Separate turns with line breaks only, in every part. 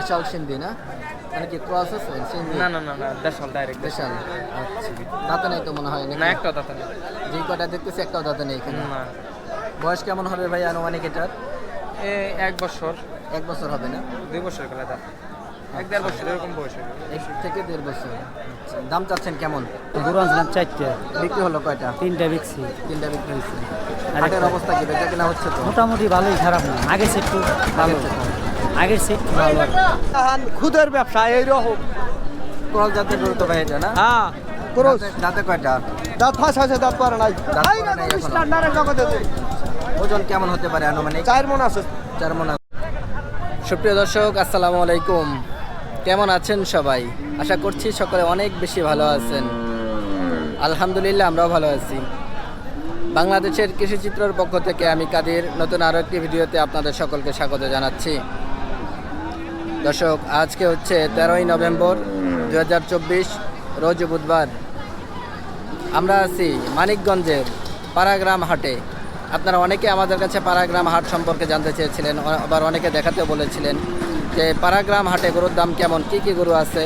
দেশাল সিন্ধি না? মানে কি ক্রস আছে? সিন্ধি?
না না না না দেশাল ডাইরেক্ট
দেশাল। আচ্ছা। দাঁতে নেই তো মনে হয়
না একটা দাঁতা নেই।
যেই কটা দেখতেছি একটাও দাঁতে নেই এখানে।
না।
বয়স কেমন হবে ভাই আনুমানিক এটার?
এ এক বছর।
এক বছর হবে না?
দুই বছর করে দাঁত। এক দেড় বছর এরকম বয়স হবে
এক থেকে দেড় বছর। আচ্ছা দাম চাচ্ছেন কেমন?
গরু আনছিলাম চারটে।
বিক্রি হলো কয়টা?
তিনটা বিকছি
তিনটা বিক্রি হয়েছে।
আর
হাটের
একটা-
অবস্থা কি? বেচা কেনা হচ্ছে তো?
মোটামুটি ভালোই খারাপ না। আগে সেট একটু ভালো। আগের সেট ভালো
খুদের ব্যবসা এইরকম
ক্রস জাতের গরু তো ভাই এটা না?
হ্যাঁ। ক্রোশ
দাঁতে- কয়টা?
দাঁত ফাঁস আছে দাঁত পারে নাই। স্ট্যান্ডার্ডের জগতে
ওজন কেমন হতে পারে আনুমানিক?
চার মন আছে।
চার মন সুপ্রিয় দর্শক আসসালামু আলাইকুম। কেমন আছেন সবাই? আশা করছি সকলে অনেক বেশি ভালো আছেন। আলহামদুলিল্লাহ আমরাও ভালো আছি। বাংলাদেশের কৃষিচিত্রর পক্ষ থেকে আমি কাদের নতুন আরও একটি ভিডিওতে আপনাদের সকলকে স্বাগত জানাচ্ছি। দর্শক, আজকে হচ্ছে তেরোই নভেম্বর দু হাজার চব্বিশ, রোজ বুধবার। আমরা আছি মানিকগঞ্জের পাড়াগ্রাম হাটে। আপনারা অনেকে আমাদের কাছে পাড়াগ্রাম হাট সম্পর্কে জানতে চেয়েছিলেন, আবার অনেকে দেখাতেও বলেছিলেন যে পাড়াগ্রাম হাটে গরুর দাম কেমন, কী কী গরু আছে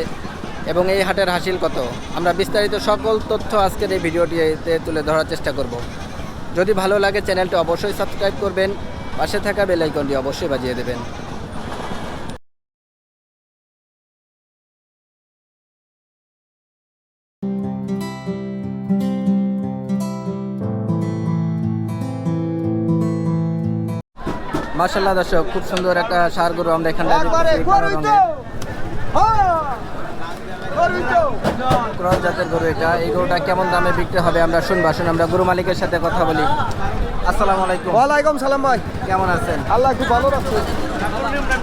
এবং এই হাটের হাসিল কত। আমরা বিস্তারিত সকল তথ্য আজকের এই ভিডিওটিতে তুলে ধরার চেষ্টা করব। যদি ভালো লাগে চ্যানেলটি অবশ্যই সাবস্ক্রাইব করবেন, পাশে থাকা বেল আইকনটি অবশ্যই বাজিয়ে দেবেন। মার্শাল্লাহ দর্শক খুব সুন্দর একটা সার গরু আমরা এখানটা ক্রস জাতের গরু এটা। এই গরুটা কেমন দামে বিক্রি হবে আমরা শুনব। আসুন আমরা গরু মালিকের সাথে কথা বলি। আসসালামু আলাইকুম।
ওয়ালাইকুম সালাম ভাই।
কেমন আছেন?
আল্লাহ খুব ভালো রাখছে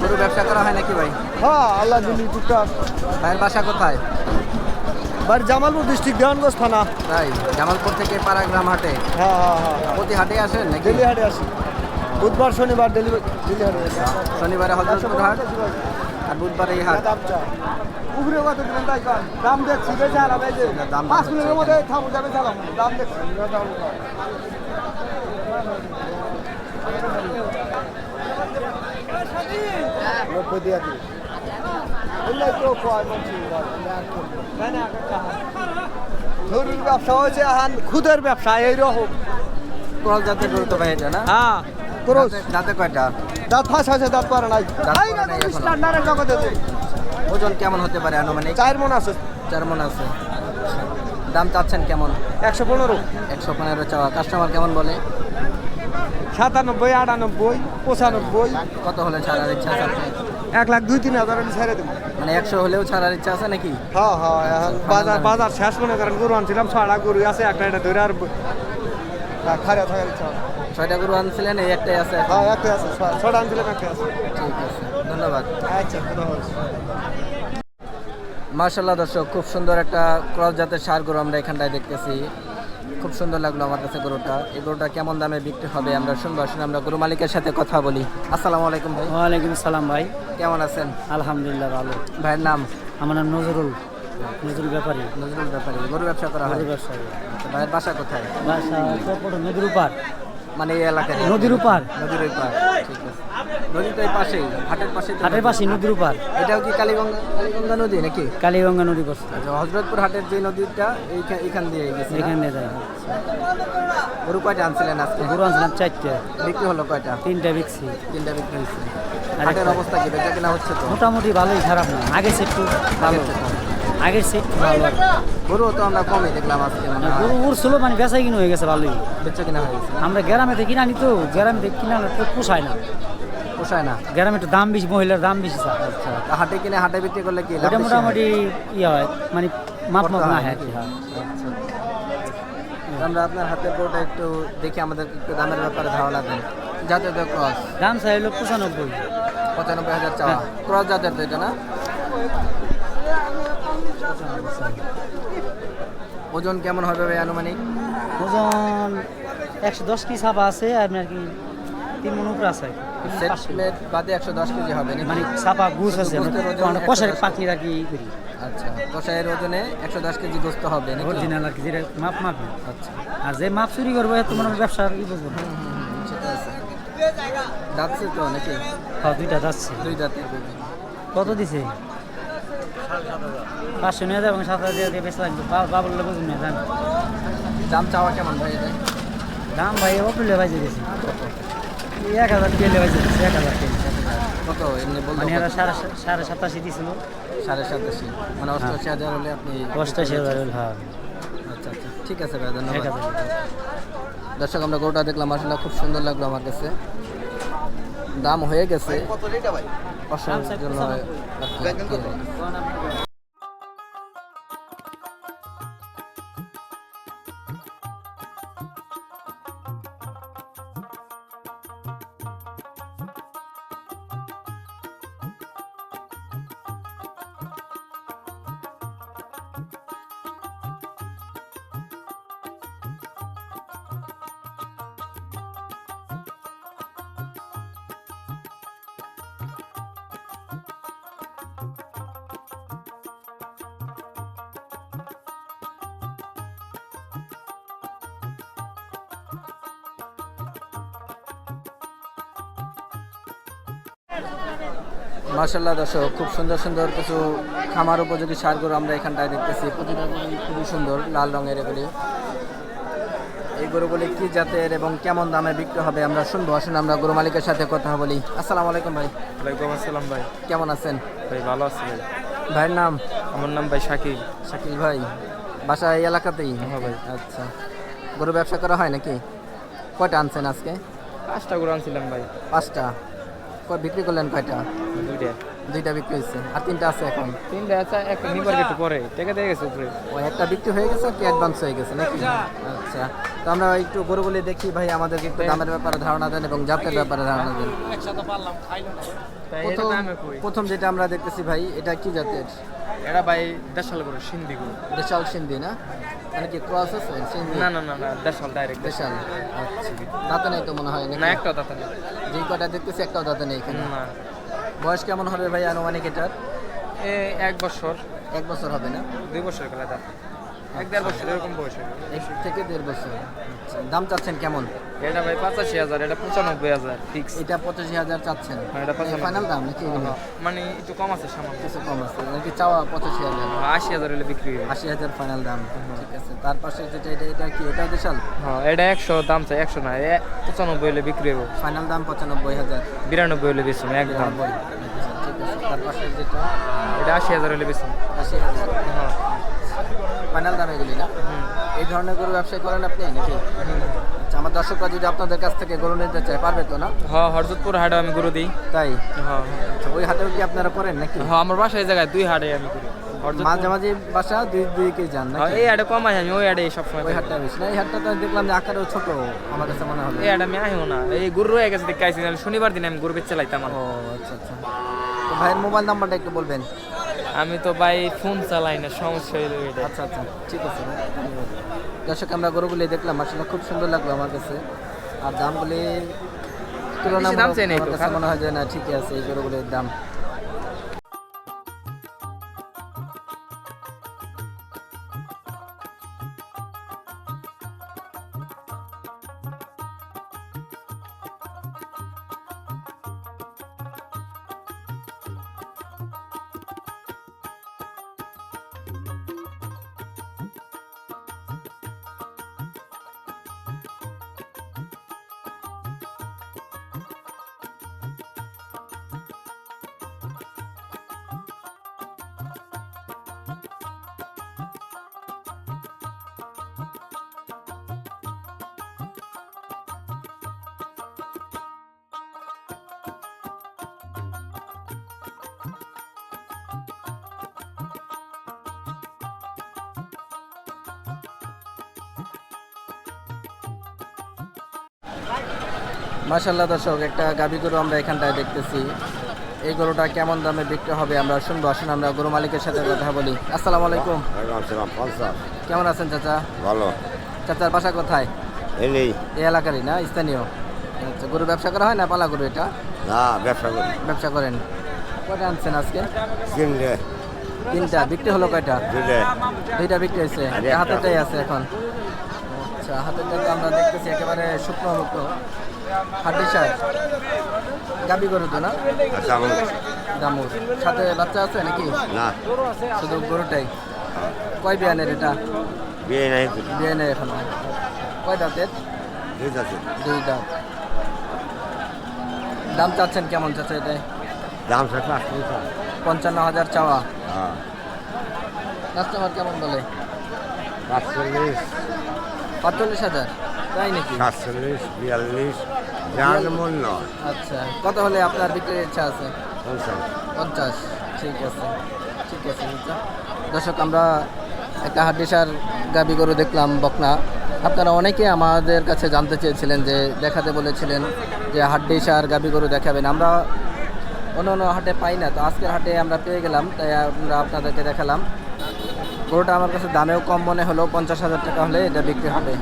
গরু ব্যবসা করা হয় নাকি ভাই?
হ্যাঁ আল্লাহ দিল্লি টুকটাক
ভাইয়ের বাসা কোথায়?
বাড়ি জামালপুর ডিস্ট্রিক্ট দেওয়ানগঞ্জ থানা।
তাই জামালপুর থেকে পাড়াগ্রাম হাটে।
হ্যাঁ হ্যাঁ হ্যাঁ হ্যাঁ।
প্রতি হাটে আসেন নাকি?
দিল্লি হাটে আসি। বুধবার শনিবার ডেলিভারি
শনিবারে হজরতপুর হাট আর বুধবারে এই হাট।
দাম চা উপরে কত দিবেন তাই কর দাম দেখছি বেশি আলাম এই যে
দাম
পাঁচ
হচ্ছে
মিনিটের মধ্যে থামু যাবে চালাম দাম দেখছি। দাম নব্বই দিয়া দিই। বললাই তো কয় ধরুন ব্যবসা হয়েছে এখন খুদের ব্যবসা এইরকম
ক্রস জাতের গরু তো এটা না?
হ্যাঁ। ক্রোশ
দাঁতে- কয়টা?
দাঁত ফাঁস আছে দাঁত পারে নাই। স্ট্যান্ডার্ডের জগতে
ওজন কেমন হতে পারে আনুমানিক?
চার মন আছে।
চার মন আছে। দাম চাচ্ছেন কেমন?
একশো পনেরো।
একশো পনেরো চাওয়া। কাস্টমার কেমন বলে?
সাতানব্বই আটানব্বই পঁচানব্বই।
কত হলে ছাড়ার ইচ্ছা আছে?
এক লাখ দুই তিন হাজার আমি ছেড়ে দেবো।
মানে একশো হলেও ছাড়ার ইচ্ছা আছে নাকি?
হ্যাঁ হ্যাঁ এখন বাজার বাজার শেষ মনে করেন গরু আনছিলাম ছড়া গরু আছে একটা এটা ধরে আর খারিয়া থাকার ইচ্ছা আছে।
ছয়টা গরু আনছিলেন এই একটাই আছে
হ্যাঁ একটাই আছে ছ- ছটা আনছিলাম একটা আছে।
ঠিক আছে ধন্যবাদ।
আচ্ছা।
মার্শাল্লাহ দর্শক খুব সুন্দর একটা ক্রস জাতের সার গরু আমরা এখানটায় দেখতেছি। খুব সুন্দর লাগল আমার কাছে গরুটা। এই গরুটা কেমন দামে বিক্রি হবে আমরা শুনব। আসুন আমরা গরু মালিকের সাথে কথা বলি। আসসালামু আলাইকুম ভাই।
ওয়ালাইকুম সালাম ভাই।
কেমন আছেন?
আলহামদুলিল্লাহ ভালো।
ভাইয়ের নাম?
আমার নাম নজরুল নজরুল ব্যাপারী।
নজরুল ব্যাপারী গরু ব্যবসা করা হয়?
গরু ব্যবসায়ী
আচ্ছা, ভাইয়ের বাসা কোথায়?
বাসা নদীর
মানে এই এলাকায়
নদীর উপার?
নদীর ওই পার ঠিক আছে। নদী তো এই পাশেই হাটের পাশে
হাটের পাশে নদীর উপার।
এটাও কি কালীগঙ্গা কালীগঙ্গা নদী নাকি?
কালীগঙ্গা নদী করছে
আচ্ছা হজরতপুর হাটের যে নদীটা এইখা- এইখান দিয়ে গেছে না?
এখানে যায়।
গরু কয়টা আনছিলেন আজকে?
গরু আনছিলাম চারটে।
বিক্রি হলো কয়টা?
তিনটা বিকছি
তিনটা বিক্রি হয়েছে। হাটের অবস্থা কি? বেচা কেনা হচ্ছে তো?
মোটামুটি ভালোই খারাপ না। আগের সেট একটু ভালো। আগের সেট ভালো
গরু তো আমরা কমই দেখলাম আজকে মনে
গরু উড়ছিল মানে বেচাই কিনে হয়ে গেছে ভালোই।
বেচা কিনা হয়ে গেছে।
আমরা গ্রামে থেকে কিনা নিত গ্রামে থেকে কিনা তো পোষায় না।
পোষায় না।
গ্রামে একটু দাম বেশি মহিলার দাম বেশি স্যার।
আচ্ছা হাটে কিনে হাটে বিক্রি করলে কি হয়?
মোটামুটি ইয়ে হয় মানে মাপ মাপ না
হয়। আচ্ছা। আমরা আপনার হাতের গরুটা একটু দেখি আমাদের একটু দামের ব্যাপারে ধারণা দেন। জাতীয় ক্রস।
দাম চাই হলো পঁচানব্বই।
পঁচানব্বই হাজার চাওয়া। ক্রস জাতের তো এটা না? ওজন কেমন হবে ভাই আনুমানিক?
ওজন একশো দশ কি ছাপা আছে আপনার কি তিন মন উপরে আছে
সেট বাদে একশো দশ কেজি হবে?
মানে ছাপা গুছ আছে
গোস্তের ওজন 110
কষার পাখি রাখি করি?
আচ্ছা কষাইয়ের ওজনে একশো দশ কেজি গোস্ত হবে
অরিজিনাল আর কি যেটা মাপ মাপ।
আচ্ছা।
আর যে মাপ চুরি করব এত হয় ব্যবসার ই বুঝব
সেটা আছে। তো নাকি?
হ্যাঁ দুইটা যাচ্ছে
দুই দাঁতের
কত দিছে? পাঁচশো নিয়ে যাব সাত হাজার দিয়ে বেশি লাগবে। বা- বাবুর লোক বুঝুন না জান।
দাম চাওয়া কেমন ভাই
দাম ভাই অপুলে ভাই দিয়েছি এক হাজার তেলে ভাই দিয়েছি এক হাজার তেল
কত? এমনি বলতে
মানে এরা সাড়ে সাড়ে সাতাশি দিয়েছিল
সাড়ে সাতাশি। মানে অষ্টআশি হাজার হলে আপনি
অষ্টাশি হাজার হল হ্যাঁ।
আচ্ছা আচ্ছা। ঠিক আছে ভাই ধন্যবাদ। দর্শক আমরা গরুটা দেখলাম আসলে খুব সুন্দর লাগল আমার কাছে। দাম হয়ে গেছে। পছন্দের জন্য আর কি কিনে। মার্শাল্লাহ দর্শক খুব সুন্দর সুন্দর কিছু খামার উপযোগী সারগুলো আমরা এখানটায় দেখতেছি। প্রতিটা খুবই সুন্দর লাল রঙের এগুলি। এই গরুগুলি কি জাতের এবং কেমন দামে বিক্রি হবে আমরা শুনব। আসুন আমরা গরু মালিকের সাথে কথা বলি। আসসালামু আলাইকুম ভাই।
ওয়ালাইকুম আসসালাম ভাই।
কেমন আছেন?
ভাই ভালো আছি ভাই।
ভাইয়ের নাম?
আমার নাম ভাই শাকিল।
শাকিল ভাই। বাসা এই এলাকাতেই?
হ্যাঁ ভাই।
আচ্ছা। গরু ব্যবসা করা হয় নাকি? কয়টা আনছেন আজকে?
পাঁচটা গরু আনছিলাম ভাই।
পাঁচটা। বিক্রি করলেন কয়টা?
দুইটা।
দুইটা বিক্রি হয়েছে। আর তিনটা আছে এখন?
তিনটা আছে একটা নিবার একটু পরে। টাকা দিয়ে গেছে উপরে।
ও একটা বিক্রি হয়ে গেছে কি অ্যাডভান্স হয়ে গেছে নাকি? আচ্ছা। তো আমরা একটু গরুগুলি দেখি ভাই আমাদেরকে একটু দামের ব্যাপারে ধারণা দেন এবং জাতের ব্যাপারে ধারণা দেন।
তাই এটা
প্রথম
নামে কই?
প্রথম যেটা আমরা দেখতেছি ভাই এটা কি জাতের?
এটা ভাই দেশাল গরু সিন্ধি গরু।
দেশাল সিন্ধি না? মানে কি ক্রস আছে?
না না না না দেশাল ডাইরেক্ট
দেশাল। আচ্ছা। দাঁতে নেই তো মনে হয়
না একটা দাতা নেই।
যেই কটা দেখতেছি একটাও দাঁতে নেই এখানে।
না।
বয়স কেমন হবে ভাই আনুমানিক এটার?
এক বছর।
এক বছর হবে না?
দুই বছর গেলে দাঁত। এক দেড় বছর। এরকম বয়স।
এক থেকে দেড় বছর। আচ্ছা দাম চাচ্ছেন কেমন?
এটা ভাই পঁচাশি হাজার এটা পঁচানব্বই হাজার ফিক্স
এটা পঁচাশি হাজার চাচ্ছেন?
হ্যাঁ, এটা।
ফাইনাল দাম নাকি এগুলো?
মানে একটু কম আছে সামান্য।
কিছু কম আছে নাকি চাওয়া পঁচাশি হাজার?
আশি হাজার হলে বিক্রি হবে।
আশি হাজার ফাইনাল দাম। ঠিক আছে তার পাশে যেটা এটা এটা কি? এটা
হ্যাঁ এটা একশো দাম চাই একশো না পঁচানব্বই হলে বিক্রি হবে।
ফাইনাল দাম পঁচানব্বই হাজার।
বিরানব্বই হলে বেশি একদম।
নব্বই ঠিক আছে তার পাশে যেটা?
এটা আশি হাজার হলে বেশি
আশি হাজার।
হ্যাঁ।
ফাইনাল দাম এগুলি না? এই ধরনের গরু ব্যবসায় করেন আপনি নাকি? আচ্ছা আমার দর্শকরা যদি আপনাদের কাছ থেকে গরু নিতে চায় পারবে তো না?
হ্যাঁ হরজতপুর হাটে আমি গরু দিই।
তাই?
হ্যাঁ
আচ্ছা ওই হাটেও কি আপনারা করেন নাকি?
হ্যাঁ আমার বাসায় এই জায়গায় দুই হাটে আমি করি।
মাঝে মাঝে বাসা দুই দুই কে যান নাকি?
এই হাটে কম আছে আমি ওই হাটে সবসময়
ওই
করি।
হাটটা বেশি না? এই হাটটা তো দেখলাম যে আকারেও ছোট আমার কাছে মনে হলো।
এই হাটে আমি আহিও না। এই গরু রয়ে গেছে দেখে আইসি শনিবার দিন আমি গরু বেচে লাইতাম
ও আচ্ছা আচ্ছা। তো ভাইয়ের মোবাইল নাম্বারটা একটু বলবেন।
আমি তো ভাই ফোন চালাই না সমস্যা হইল এটা
আচ্ছা আচ্ছা ঠিক আছে। দর্শক আমরা গরুগুলি দেখলাম আসলে খুব সুন্দর লাগল আমার কাছে। আর দামগুলি তুলনা মনে হয় যে না ঠিকই আছে এই গরুগুলির দাম। মাশাল্লাহ দর্শক একটা গাভী গরু আমরা এখানটায় দেখতেছি। এই গরুটা কেমন দামে বিক্রি হবে আমরা শুনব। আসুন আমরা গরু মালিকের সাথে কথা বলি। আসসালামু আলাইকুম। কেমন আছেন চাচা?
ভালো।
চাচার বাসা কোথায়? এই এলাকারই না? স্থানীয়? আচ্ছা গরু ব্যবসা করা হয় না পালা গরু এটা?
না ব্যবসা করি।
ব্যবসা করেন। কয়টা আনছেন আজকে? তিনটা। বিক্রি হলো কয়টা? দুইটা। বিক্রি হয়েছে।
একটা
আছে এখন? আচ্ছা হাতের তো আমরা দেখতেছি একেবারে শুকনো মুক্ত হাড্ডি সার গাবি গরু তো না? দামুর সাথে বাচ্চা আছে নাকি?
না।
শুধু গরুটাই? কয় বিয়ানের এটা?
বিয়ে নাই তো।
বিয়ে নেই এখন। কয় দাঁতের?
আছে
দুই দাঁত। দাম চাচ্ছেন কেমন চাচ্ছে এটাই
দাম আসতে
পঞ্চান্ন হাজার চাওয়া।
হ্যাঁ।
কাস্টমার কেমন বলে?
পাঁচচল্লিশ।
পাঁচচল্লিশ হাজার। তাই নাকি?
সাতচল্লিশ বিয়াল্লিশ যার নয়
আচ্ছা কত হলে আপনার বিক্রির ইচ্ছা আছে?
পঞ্চাশ।
পঞ্চাশ ঠিক আছে ঠিক আছে দর্শক আমরা একটা হাড্ডিসার গাবি গরু দেখলাম বকনা। আপনারা অনেকে আমাদের কাছে জানতে চেয়েছিলেন যে দেখাতে বলেছিলেন যে হাড্ডিসার গাবি গরু দেখাবেন। আমরা অন্য অন্য হাটে পাই না তো আজকের হাটে আমরা পেয়ে গেলাম তাই আমরা আপনাদেরকে দেখালাম। গরুটা আমার কাছে দামেও কম মনে হলো পঞ্চাশ হাজার টাকা হলে এটা বিক্রি হবে।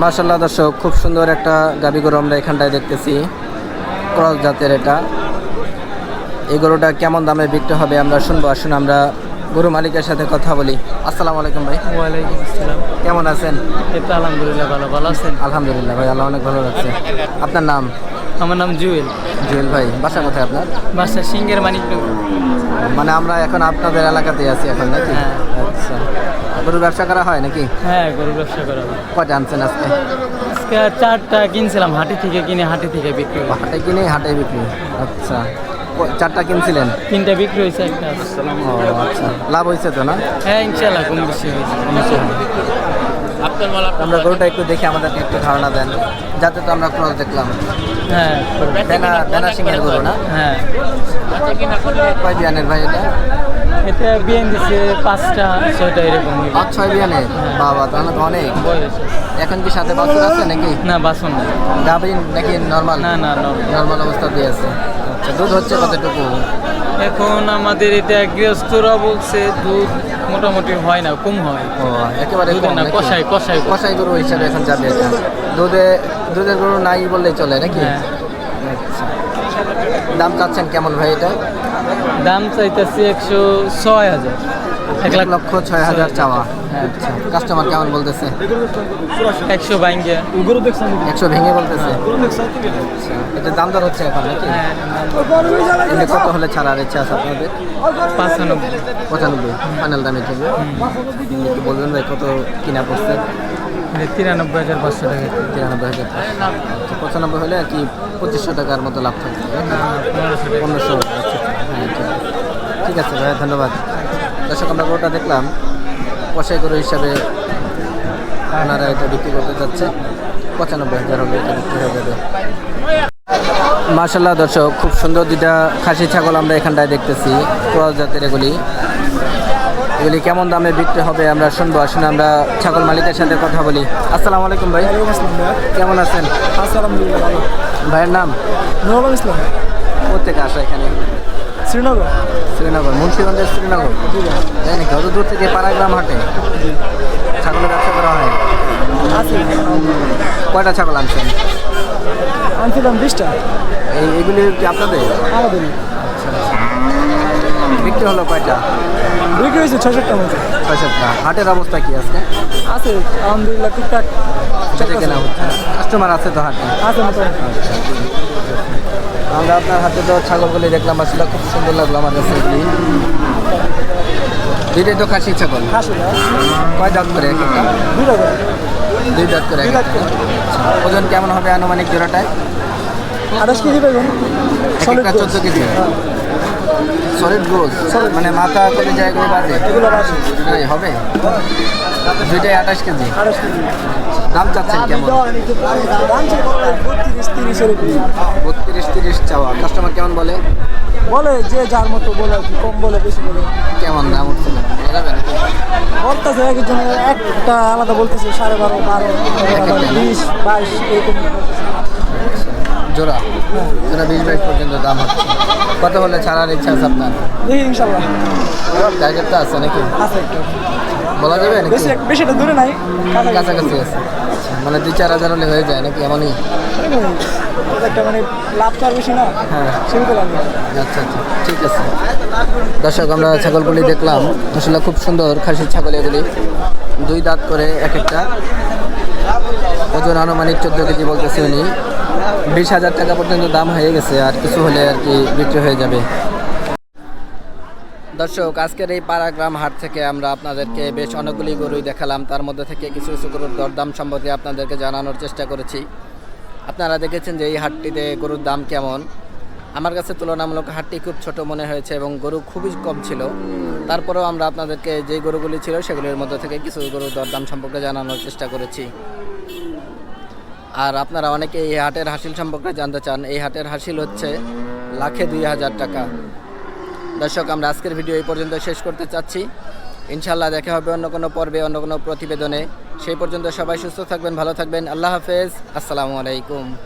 মার্শাল্লাহ দর্শক খুব সুন্দর একটা গাবি গরু আমরা এখানটায় দেখতেছি। ক্রস জাতের এটা। এই গরুটা কেমন দামে বিক্রি হবে আমরা শুনব। আসুন আমরা গরু মালিকের সাথে কথা বলি। আসসালামু আলাইকুম ভাই।
ওয়ালাইকুম আসসালাম।
কেমন আছেন?
এই তো আলহামদুলিল্লাহ ভালো ভালো আছেন?
আলহামদুলিল্লাহ ভাই আল্লাহ অনেক ভালো লাগছে আপনার নাম?
আমার নাম জুয়েল।
জুয়েল ভাই বাসা কোথায় আপনার?
বাসা সিংহের মানিকনগর।
মানে আমরা এখন আপনাদের এলাকাতেই আছি এখন নাকি?
হ্যাঁ।
আচ্ছা। গরুর ব্যবসা করা হয় নাকি?
হ্যাঁ গরুর ব্যবসা করা হয়।
কয়টা আনছেন আজকে?
আজকে চারটা কিনছিলাম হাটি থেকে কিনে হাটি থেকে বিক্রি।
হাটে কিনে হাটে বিক্রি। আচ্ছা। চারটা কিনছিলেন?
তিনটা বিক্রি হয়েছে একটা।
আচ্ছা। লাভ হয়েছে তো না?
হ্যাঁ ইনশাল্লাহ কম বেশি হয়েছে।
আমরা গরুটা একটু দেখে আমাদেরকে একটু ধারণা দেন যাতে তো আমরা ক্রস দেখলাম।
হ্যাঁ
বেনা বেনা সিংহের গরু না?
হ্যাঁ।
কয় বিয়ানের ভাই এটা?
দিছে পাঁচটা ছয়টা এরকম।
পাঁচ ছয় বিয়ানের বাবা তাহলে তো অনেক।
বয়স।
এখন কি সাথে আছে নাকি?
না বাসন না।
নাকি নর্মাল
না না
নর্মাল অবস্থা দিয়ে আছে। আচ্ছা দুধ হচ্ছে কতটুকু?
এখন আমাদের এটা গৃহস্থরা বলছে দুধ মোটামুটি হয় না কম হয়।
ও একেবারে
দুধে না কষাই কষাই
কষাই। গরু হিসাবে এখন যাবে এটা। দুধে দুধের গরু নাই বললেই চলে নাকি?
হ্যাঁ।
আচ্ছা। দাম চাচ্ছেন কেমন ভাই এটা?
দাম চাইতেছি একশো ছয় হাজার। এক লাখ
লক্ষ ছয় হাজার চাওয়া।
হ্যাঁ।
আচ্ছা কাস্টমার কেমন বলতেছে?
একশো বাইঙ্গে
একশো ভেঙে বলতেছে। আচ্ছা এটা দাম দর হচ্ছে এখন নাকি?
হ্যাঁ
কত হলে ছাড়ার ইচ্ছা আছে আপনাদের?
পাঁচানব্বই।
পঁচানব্বই ফাইনাল দামে কিনবে একটু বলবেন ভাই কত কিনা পড়ছে?
তিরানব্বই হাজার পাঁচশো টাকা।
তিরানব্বই হাজার আচ্ছা, পঁচানব্বই হলে আর কি পঁচিশশো টাকার মতো লাভ থাকবে
পনেরোশো
পনেরোশো আচ্ছা হ্যাঁ ঠিক আছে। ভাইয়া ধন্যবাদ। দর্শক আমরা গরুটা দেখলাম। কষাই গরু হিসাবে ওনারা এটা বিক্রি করতে যাচ্ছে পঁচানব্বই হাজার হলে এটা বিক্রি হয়ে যাবে। মার্শাল্লাহ দর্শক খুব সুন্দর দুইটা খাসি ছাগল আমরা এখানটায় দেখতেছি ক্রস জাতের এগুলি। এগুলি কেমন দামে বিক্রি হবে আমরা শুনব। আসলে আমরা ছাগল মালিকের সাথে কথা বলি। আসসালামু আলাইকুম ভাই। কেমন আছেন? ভাইয়ের নাম?
নুরুল ইসলাম।
কোথেকে আসা এখানে?
শ্রীনগর।
শ্রীনগর মুন্সিগঞ্জের শ্রীনগর। তাই নাকি? অত দূর থেকে পাড়াগ্রাম হাটে? ছাগলের ব্যবসা করা হয়? কয়টা ছাগল আনছেন?
আনছিলাম বিশটা।
এই এগুলি কি আপনাদের?
আমাদের
বিক্রি হলো কয়টা?
বিক্রি হয়েছে ছয় সাতটা মতো।
ছয় সাতটা হাটের অবস্থা কি আছে
আছে আলহামদুলিল্লাহ টুকটাক
বেচে কেনা হচ্ছে। কাস্টমার আছে তো হাটে?
আছে
আমরা আপনার হাতে তো ছাগলগুলি দেখলাম আসলে খুব সুন্দর লাগল আমার কাছে এগুলি। দুইটাই তো খাসি ছাগল? কয় দাঁত করে একটা?
দুটা
দুই দাঁত করে। আচ্ছা, ওজন কেমন হবে আনুমানিক জোড়াটায়?
আঠাশ কেজি পাইবেন
চোদ্দ কেজি সলিড গোস মানে মাথা করে জায়গাগুলো বাজে?
এগুলো
হবে? দুইটাই আঠাশ কেজি? দাম চাচ্ছেন কেমন?
বত্রিশ তিরিশ
চাওয়া। কাস্টমার কেমন বলে?
বলে যে যার মতো বলে আর কি কম বলে বেশি বলে।
কেমন দাম উঠছে না বলা যাবে
বলতেছে একজন একটা আলাদা বলতেছে সাড়ে বারো বারো বিশ। বাইশ এরকম
জোড়া? জোড়া বিশ বাইশ পর্যন্ত দাম হচ্ছে। কত হলে ছাড়ার ইচ্ছা আছে আপনার?
ইনশাল্লাহ।
টার্গেট তো আছে নাকি?
আছে
বলা যাবে নাকি?
বেশি বেশিটা দূরে নাই।
কাছাকাছি আছে। মানে দুই চার হাজার হলে হয়ে যায় নাকি? এমনই।
একটা মানে বেশি না
হ্যাঁ।
লাভ
আচ্ছা আচ্ছা ঠিক আছে। দর্শক আমরা ছাগলগুলি দেখলাম। আসলে খুব সুন্দর খাসির ছাগল এগুলি দুই দাঁত করে এক একটা। ওজন আনুমানিক চোদ্দ কেজি বলতেছে উনি। বিশ হাজার টাকা পর্যন্ত দাম হয়ে গেছে আর কিছু হলে আর কি বিক্রি হয়ে যাবে। দর্শক আজকের এই পাড়াগ্রাম হাট থেকে আমরা আপনাদেরকে বেশ অনেকগুলি গরুই দেখালাম। তার মধ্যে থেকে কিছু কিছু গরুর দরদাম সম্পর্কে আপনাদেরকে জানানোর চেষ্টা করেছি। আপনারা দেখেছেন যে এই হাটটিতে গরুর দাম কেমন? আমার কাছে তুলনামূলক হাটটি খুব ছোট মনে হয়েছে এবং গরু খুবই কম ছিল। তারপরেও আমরা আপনাদেরকে যে গরুগুলি ছিল, সেগুলির মধ্যে থেকে কিছু গরুর দরদাম সম্পর্কে জানানোর চেষ্টা করেছি। আর আপনারা অনেকে এই হাটের হাসিল সম্পর্কে জানতে চান। এই হাটের হাসিল হচ্ছে লাখে দুই হাজার টাকা। দর্শক, আমরা আজকের ভিডিও এই পর্যন্ত শেষ করতে চাচ্ছি। ইনশাল্লাহ দেখা হবে অন্য কোনো পর্বে, অন্য কোনো প্রতিবেদনে। সেই পর্যন্ত সবাই সুস্থ থাকবেন, ভালো থাকবেন। আল্লাহ হাফেজ। আসসালামু আলাইকুম।